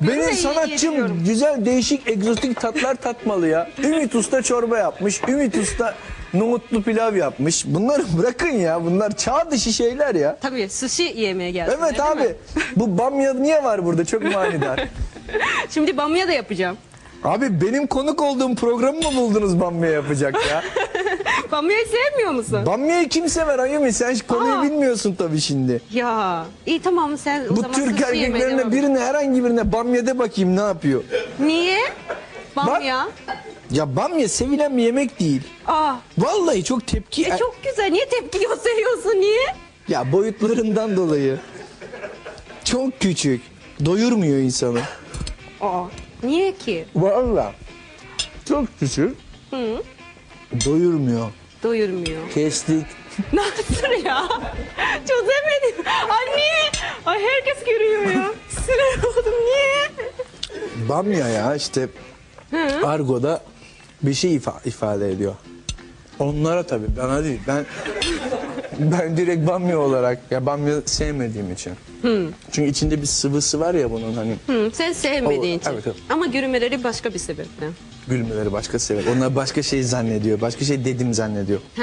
Benim sanatçım güzel değişik egzotik tatlar tatmalı ya. Ümit Usta çorba yapmış. Ümit Usta nohutlu pilav yapmış. Bunları bırakın ya. Bunlar çağ dışı şeyler ya. Tabii sushi yemeye geldim. Evet abi. Bu bamya niye var burada? Çok manidar. Şimdi bamya da yapacağım. Abi benim konuk olduğum programı mı buldunuz bamya yapacak ya? Bamyayı sevmiyor musun? Bamyayı kim sever Ayumi? Sen konuyu Aa. bilmiyorsun tabii şimdi. ya iyi tamam sen o Bu zaman Türk sushi yemeye erkeklerine et. birine herhangi birine bamya de bakayım ne yapıyor? Niye? Bamya. Ya bamya sevilen bir yemek değil. Aa, Vallahi çok tepki... e, çok güzel. Niye tepki gösteriyorsun? Niye? Ya boyutlarından dolayı. Çok küçük. Doyurmuyor insanı. Aa, niye ki? Vallahi. Çok küçük. Doyurmuyor. Doyurmuyor. Kestik. Nasıl ya? Çözemedim. Anne. Ay herkes görüyor ya. Sinir oldum. Niye? Bamya ya işte argoda bir şey ifa- ifade ediyor. Onlara tabii bana değil. Ben ben direkt bamya olarak ya bamya sevmediğim için. Çünkü içinde bir sıvısı var ya bunun hani Hı, sen sevmediğin O- için. evet, evet. Ama gülmeleri başka bir sebeple. gülmeleri başka sever. Onlar başka şey zannediyor. Başka şey dedim zannediyor. Ha.